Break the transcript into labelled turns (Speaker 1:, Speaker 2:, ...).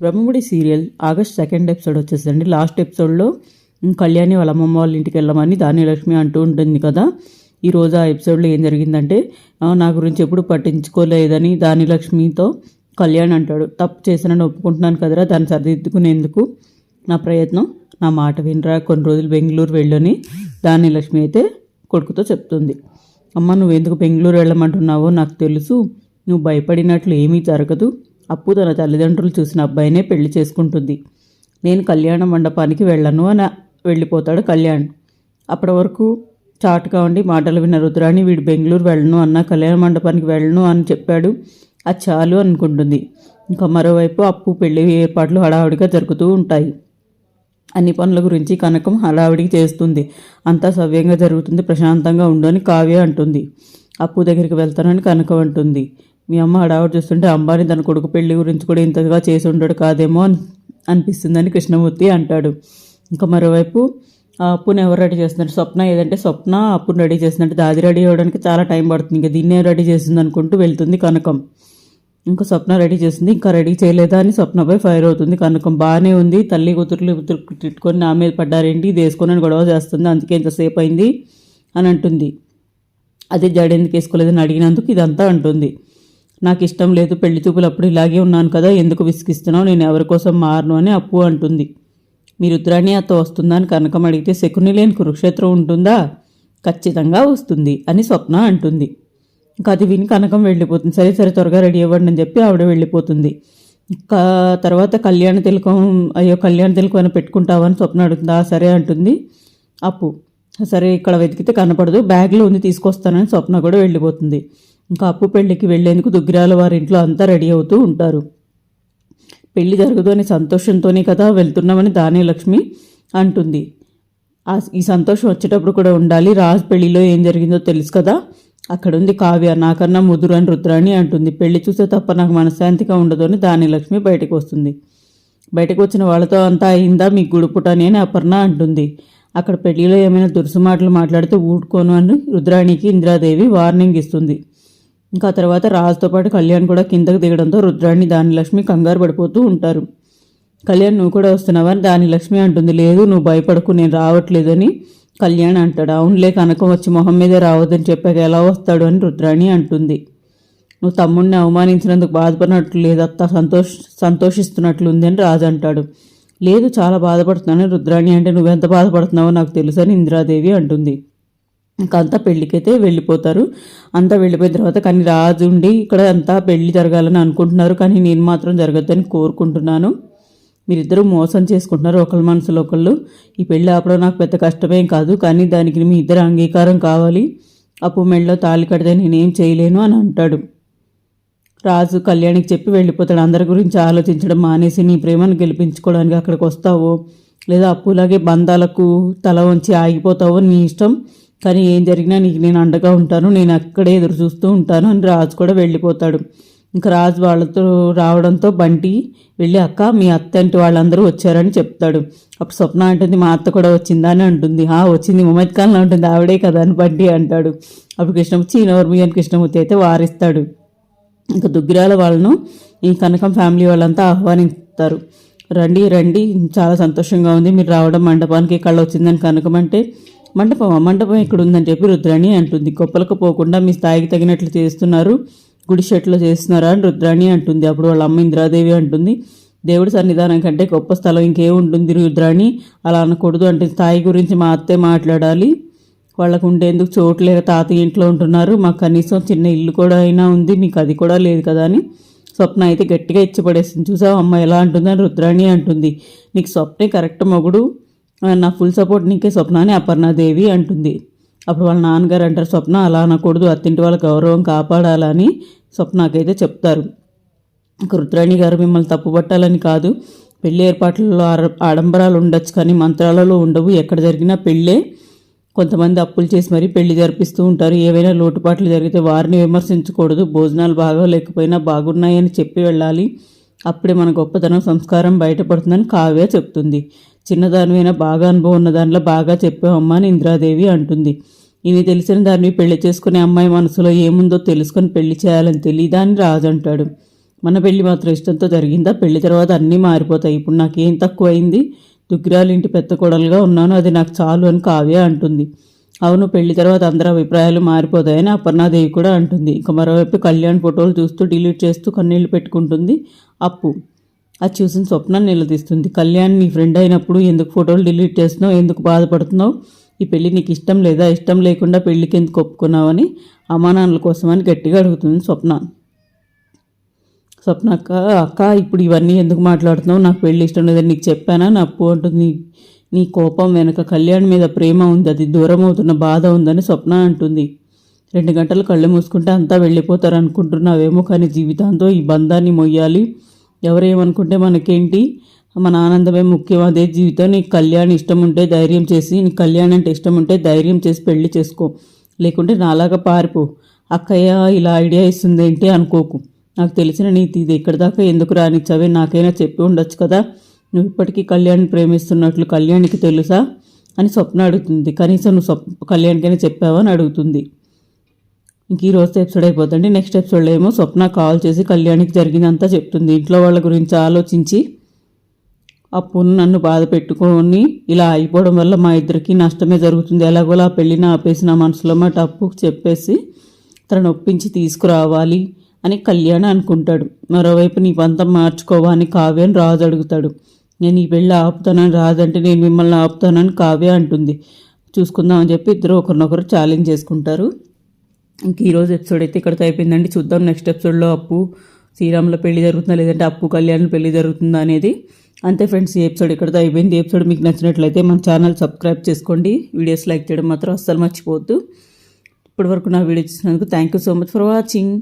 Speaker 1: Brahmamudi serial August second episode వచ్చేసండి last ఎపిసోడ్లో కళ్యాణి వాళ్ళ అమ్మమ్మ వాళ్ళ ఇంటికి వెళ్ళమని ధాన్యలక్ష్మి అంటూ ఉంటుంది కదా. ఈ రోజు ఆ ఎపిసోడ్లో ఏం జరిగిందంటే నా గురించి ఎప్పుడు పట్టించుకోలేదని ధాన్యలక్ష్మితో కళ్యాణ్ అంటాడు. తప్పు చేసినని ఒప్పుకుంటున్నాను కదరా దాన్ని సరిదిద్దుకునేందుకు నా ప్రయత్నం. నా మాట వినరా కొన్ని రోజులు బెంగళూరు వెళ్ళని ధాన్యలక్ష్మి అయితే కొడుకుతో చెప్తుంది. అమ్మ నువ్వు ఎందుకు బెంగళూరు వెళ్ళమంటున్నావో నాకు తెలుసు. నువ్వు భయపడినట్లు ఏమీ జరగదు. అప్పు తన తల్లిదండ్రులు చూసిన అబ్బాయినే పెళ్ళి చేసుకుంటుంది. నేను కళ్యాణ మండపానికి వెళ్ళను అని వెళ్ళిపోతాడు కళ్యాణ్. అప్పటి వరకు చాటుగా ఉండి మాటలు విన్న రుద్రాణి వీడు బెంగళూరు వెళ్ళను అన్న కళ్యాణ మండపానికి వెళ్ళను అని చెప్పాడు. అది చాలు అనుకుంటుంది. ఇంకా మరోవైపు అప్పు పెళ్ళి ఏర్పాట్లు హడావుడిగా జరుగుతూ ఉంటాయి. అన్ని పనుల గురించి కనకం హడావుడికి చేస్తుంది. అంతా సవ్యంగా జరుగుతుంది. ప్రశాంతంగా ఉండు అని కావ్య అంటుంది. అప్పు దగ్గరికి వెళ్తానని కనకం అంటుంది. మీ అమ్మ హడావుడు చూస్తుంటే అంబాని తన కొడుకు పెళ్ళి గురించి కూడా ఇంతగా చేసి ఉంటాడు కాదేమో అని అనిపిస్తుందని కృష్ణమూర్తి అంటాడు. ఇంకా మరోవైపు ఆ అప్పుని ఎవరు రెడీ చేస్తున్నారు? స్వప్న ఏదంటే స్వప్న అప్పుని రెడీ చేస్తుందంటే దాది రెడీ అవ్వడానికి చాలా టైం పడుతుంది. ఇంకా దీన్నే రెడీ చేసింది అనుకుంటూ వెళ్తుంది కనకం. ఇంకా స్వప్న రెడీ చేసింది ఇంకా రెడీ చేయలేదా అని స్వప్నపై ఫైర్ అవుతుంది కనకం. బాగానే ఉంది తల్లి కూతురులు తిట్టుకొని నా మీద పడ్డారేంటి? ఇది వేసుకొని అని గొడవ చేస్తుంది అందుకే ఇంతసేపు అయింది అని అంటుంది. అదే జడ ఎందుకు వేసుకోలేదని అడిగినందుకు ఇదంతా అంటుంది. నాకు ఇష్టం లేదు పెళ్ళి చూపులు అప్పుడు ఇలాగే ఉన్నాను కదా ఎందుకు విసిగిస్తున్నావు? నేను ఎవరి కోసం మారను అని అప్పు అంటుంది. మీ రుద్రాణి అత్త వస్తుందా అని కనకం అడిగితే శకుని లేని కురుక్షేత్రం ఉంటుందా? ఖచ్చితంగా వస్తుంది అని స్వప్న అంటుంది. ఇంకా అది విని కనకం వెళ్ళిపోతుంది. సరే సరే త్వరగా రెడీ అవ్వండి అని చెప్పి ఆవిడ వెళ్ళిపోతుంది. ఇంకా తర్వాత కళ్యాణ తిలకం అయ్యో కళ్యాణ తిలకం అని పెట్టుకుంటావని స్వప్న అడుగుతుందా. సరే అంటుంది. అప్పు. సరే ఇక్కడ వెతికితే కనపడదు బ్యాగ్లో ఉంది తీసుకొస్తానని స్వప్న కూడా వెళ్ళిపోతుంది. ఇంకా అప్పు పెళ్ళికి వెళ్ళేందుకు దుగ్గిరాల వారి ఇంట్లో అంతా రెడీ అవుతూ ఉంటారు. పెళ్ళి జరగదు అనే సంతోషంతోనే కదా వెళ్తున్నామని దానిలక్ష్మి అంటుంది. ఆ ఈ సంతోషం వచ్చేటప్పుడు కూడా ఉండాలి. రాజ్ పెళ్ళిలో ఏం జరిగిందో తెలుసు కదా? అక్కడ ఉంది కావ్య నాకన్నా ముదురు అని రుద్రాణి అంటుంది. పెళ్ళి చూస్తే తప్ప నాకు మనశ్శాంతిగా ఉండదు అని దానిలక్ష్మి బయటకు వస్తుంది. బయటకు వచ్చిన వాళ్ళతో అంతా అయిందా మీ గుడుపుటని అని అపర్ణ అంటుంది. అక్కడ పెళ్ళిలో ఏమైనా దురుసు మాటలు మాట్లాడితే ఊడుకోను అని రుద్రాణికి ఇందిరాదేవి వార్నింగ్ ఇస్తుంది. ఇంకా తర్వాత రాజుతో పాటు కళ్యాణ్ కూడా కిందకు దిగడంతో రుద్రాణి దానిలక్ష్మి కంగారు పడిపోతూ ఉంటారు. కళ్యాణ్ నువ్వు కూడా వస్తున్నావా? అని దాని లక్ష్మి అంటుంది లేదు నువ్వు భయపడకు నేను రావట్లేదని కళ్యాణ్ అంటాడు. అవునులే కనకం వచ్చి మొహం మీదే రావద్దని చెప్పాక ఎలా వస్తాడు? అని రుద్రాణి అంటుంది. నువ్వు తమ్ముడిని అవమానించినందుకు బాధపడినట్లు లేదు అత్త సంతోష్ సంతోషిస్తున్నట్లుంది అని రాజు అంటాడు. లేదు చాలా బాధపడుతున్నాను రుద్రాణి అంటే నువ్వెంత బాధపడుతున్నావో నాకు తెలుసు అని ఇందిరాదేవి అంటుంది. ఇంకా అంతా పెళ్ళికైతే వెళ్ళిపోతారు. అంతా వెళ్ళిపోయిన తర్వాత కానీ రాజు ఉండి ఇక్కడ అంతా పెళ్ళి జరగాలని అనుకుంటున్నారు. కానీ నేను మాత్రం జరగద్దని కోరుకుంటున్నాను. మీరిద్దరూ మోసం చేసుకుంటున్నారు ఒకళ్ళ మనసులో ఒకళ్ళు. ఈ పెళ్ళి ఆపడం నాకు పెద్ద కష్టమేం కాదు. కానీ దానికి మీ ఇద్దరు అంగీకారం కావాలి. అప్పు మెళ్ళలో తాళి కడితే నేనేం చేయలేను అని అంటాడు. రాజు కళ్యాణికి చెప్పి వెళ్ళిపోతాడు. అందరి గురించి ఆలోచించడం మానేసి నీ ప్రేమను గెలిపించుకోవడానికి అక్కడికి వస్తావో లేదా అప్పులాగే బంధాలకు తల వంచి ఆగిపోతావో నీ ఇష్టం. కానీ ఏం జరిగినా నీకు నేను అండగా ఉంటాను నేను అక్కడే ఎదురు చూస్తూ ఉంటాను అని రాజు కూడా వెళ్ళిపోతాడు. ఇంకా రాజు వాళ్ళతో రావడంతో బంటి వెళ్ళి అక్క మీ అత్త అంటే వాళ్ళందరూ వచ్చారని చెప్తాడు. అప్పుడు స్వప్న అంటుంది మా అత్త కూడా వచ్చిందా? అని అంటుంది. ఆ వచ్చింది ముమ్మద్ ఉంటుంది ఆవిడే కదా అని బంటి అంటాడు. అప్పుడు కృష్ణమూర్తి నోర్మి అని కృష్ణమూర్తి అయితే వారిస్తాడు. ఇంకా దుగ్గిరాల వాళ్ళను ఈ కనకం ఫ్యామిలీ వాళ్ళంతా ఆహ్వానిస్తారు. రండి రండి చాలా సంతోషంగా ఉంది మీరు రావడం మండపానికి కళ్ళ వచ్చిందని కనకం అంటే మండపం మండపం ఇక్కడ ఉందని చెప్పి రుద్రాణి అంటుంది. గొప్పలకు పోకుండా మీ స్థాయికి తగినట్లు చేస్తున్నారు. గుడి షర్ట్లో చేస్తున్నారా? అని రుద్రాణి అంటుంది. అప్పుడు వాళ్ళ అమ్మ ఇందిరాదేవి అంటుంది. దేవుడి సన్నిధానం కంటే గొప్ప స్థలం ఇంకేముంటుంది రుద్రాణి. అలా అనకూడదు అంటే స్థాయి గురించి మా అత్తే మాట్లాడాలి. వాళ్ళకు ఉండేందుకు చోటు లేక తాతయ్య ఇంట్లో ఉంటున్నారు. మాకు కనీసం చిన్న ఇల్లు కూడా అయినా ఉంది. మీకు అది కూడా లేదు కదా అని స్వప్న అయితే గట్టిగా ఇచ్చిపడేసింది. చూసావు అమ్మ ఎలా అంటుందని? రుద్రాణి అంటుంది. నీకు స్వప్నే కరెక్ట్ మొగుడు. నా ఫుల్ సపోర్ట్ నీకే స్వప్న అని అపర్ణాదేవి అంటుంది. అప్పుడు వాళ్ళ నాన్నగారు అంటారు స్వప్న అలా అనకూడదు. అత్తింటి వాళ్ళ గౌరవం కాపాడాలని స్వప్నకైతే చెప్తారు. రుద్రాణి గారు మిమ్మల్ని తప్పుపట్టాలని కాదు. పెళ్ళి ఏర్పాట్లలో ఆడంబరాలు ఉండొచ్చు కానీ మంత్రాలలో ఉండవు. ఎక్కడ జరిగినా పెళ్ళే. కొంతమంది అప్పులు చేసి మరీ పెళ్ళి జరిపిస్తూ ఉంటారు. ఏవైనా లోటుపాట్లు జరిగితే వారిని విమర్శించకూడదు. భోజనాలు బాగా లేకపోయినా బాగున్నాయని చెప్పి వెళ్ళాలి. అప్పుడే మన గొప్పతనం సంస్కారం బయటపడుతుందని కావ్య చెప్తుంది. చిన్నదానివైనా బాగా అనుభవం ఉన్న దానిలో బాగా చెప్పావమ్మా అని ఇందిరాదేవి అంటుంది. ఇవి తెలిసిన దాన్ని పెళ్ళి చేసుకునే అమ్మాయి మనసులో ఏముందో తెలుసుకొని పెళ్ళి చేయాలని తెలియదా అని రాజు అంటాడు. మన పెళ్ళి మాత్రం ఇష్టంతో జరిగిందా? పెళ్ళి తర్వాత అన్నీ మారిపోతాయి. ఇప్పుడు నాకేం తక్కువైంది? అయింది దుగ్గిరాలింటి పెద్ద కొడలుగా ఉన్నాను. అది నాకు చాలు అని కావ్య అంటుంది. అవును పెళ్ళి తర్వాత అందరి అభిప్రాయాలు మారిపోతాయని అపర్ణాదేవి కూడా అంటుంది. ఇంకా మరోవైపు కళ్యాణ్ ఫోటోలు చూస్తూ డిలీట్ చేస్తూ కన్నీళ్ళు పెట్టుకుంటుంది అప్పు. అది చూసిన స్వప్న నిలదీస్తుంది. కళ్యాణ్ నీ ఫ్రెండ్ అయినప్పుడు ఎందుకు ఫోటోలు డిలీట్ చేస్తున్నావు? ఎందుకు బాధపడుతున్నావు? ఈ పెళ్ళి నీకు ఇష్టం లేదా? ఇష్టం లేకుండా పెళ్ళికి ఎందుకు ఒప్పుకున్నావని అమ్మానాన్నల కోసమని గట్టిగా అడుగుతుంది స్వప్న. స్వప్న అక్క అక్క ఇప్పుడు ఇవన్నీ ఎందుకు మాట్లాడుతున్నావు? నాకు పెళ్ళి ఇష్టం లేదని నీకు చెప్పానా? నా అప్పు అంటుంది. నీ కోపం వెనక కళ్యాణ్ మీద ప్రేమ ఉంది. అది దూరం అవుతున్న బాధ ఉందని స్వప్న అంటుంది. రెండు గంటలు కళ్ళు మూసుకుంటే అంతా వెళ్ళిపోతారు అనుకుంటున్నావేమో కానీ జీవితాంతో ఈ బంధాన్ని మొయ్యాలి. ఎవరేమనుకుంటే మనకేంటి? మన ఆనందమే ముఖ్యం. అదే జీవితం. నీకు కళ్యాణ్ ఇష్టం ఉంటే ధైర్యం చేసి నీకు కళ్యాణ్ అంటే ఇష్టం ఉంటే ధైర్యం చేసి పెళ్ళి చేసుకో. లేకుంటే నాలాగా పారిపో. అక్కయ్య ఇలా ఐడియా ఇస్తుంది ఏంటి అనుకోకు. నాకు తెలిసిన నీతి ఇది. ఇక్కడి దాకా ఎందుకు రానిచ్చావే? నాకైనా చెప్పి ఉండొచ్చు కదా. నువ్వు ఇప్పటికీ కళ్యాణ్ ప్రేమిస్తున్నట్లు కళ్యాణ్కి తెలుసా? అని స్వప్న అడుగుతుంది. కనీసం నువ్వు స్వప్ కళ్యాణ్కైనా చెప్పావా? అని అడుగుతుంది. ఇంక ఈ రోజుతో ఎపిసోడ్ అయిపోతుంది నెక్స్ట్ ఎపిసోడ్లో ఏమో స్వప్న కాల్ చేసి కళ్యాణికి జరిగిందంతా చెప్తుంది. ఇంట్లో వాళ్ళ గురించి ఆలోచించి అప్పును నన్ను బాధ పెట్టుకొని ఇలా అయిపోవడం వల్ల మా ఇద్దరికి నష్టమే జరుగుతుంది. ఎలాగోలా పెళ్ళిన పెళ్ళిని ఆపేసి నా మనసులో మాట అప్పుకు చెప్పేసి తనను ఒప్పించి తీసుకురావాలి అని కళ్యాణ్ అనుకుంటాడు. మరోవైపు నీ పంతం మార్చుకోవాలని కావ్య అని రాజు అడుగుతాడు. నేను ఈ పెళ్ళి ఆపుతానని రాదంటే నేను మిమ్మల్ని ఆపుతానని కావ్య అంటుంది. చూసుకుందామని చెప్పి ఇద్దరు ఒకరినొకరు ఛాలెంజ్ చేసుకుంటారు. ఇంక ఈరోజు ఎపిసోడ్ అయితే ఇక్కడితో అయిపోయిందండి. చూద్దాం నెక్స్ట్ ఎపిసోడ్లో అప్పు శ్రీరాముల పెళ్ళి జరుగుతుందా లేదంటే అప్పు కళ్యాణ్ పెళ్ళి జరుగుతుందా అనేది. అంతే ఫ్రెండ్స్ ఈ ఎపిసోడ్ ఇక్కడితో అయిపోయింది. ఈ ఎపిసోడ్ మీకు నచ్చినట్లయితే మన ఛానల్ సబ్స్క్రైబ్ చేసుకోండి. వీడియోస్ లైక్ చేయడం మాత్రం అస్సలు మర్చిపోవద్దు. ఇప్పటివరకు నా వీడియో చూసినందుకు thank you so much for watching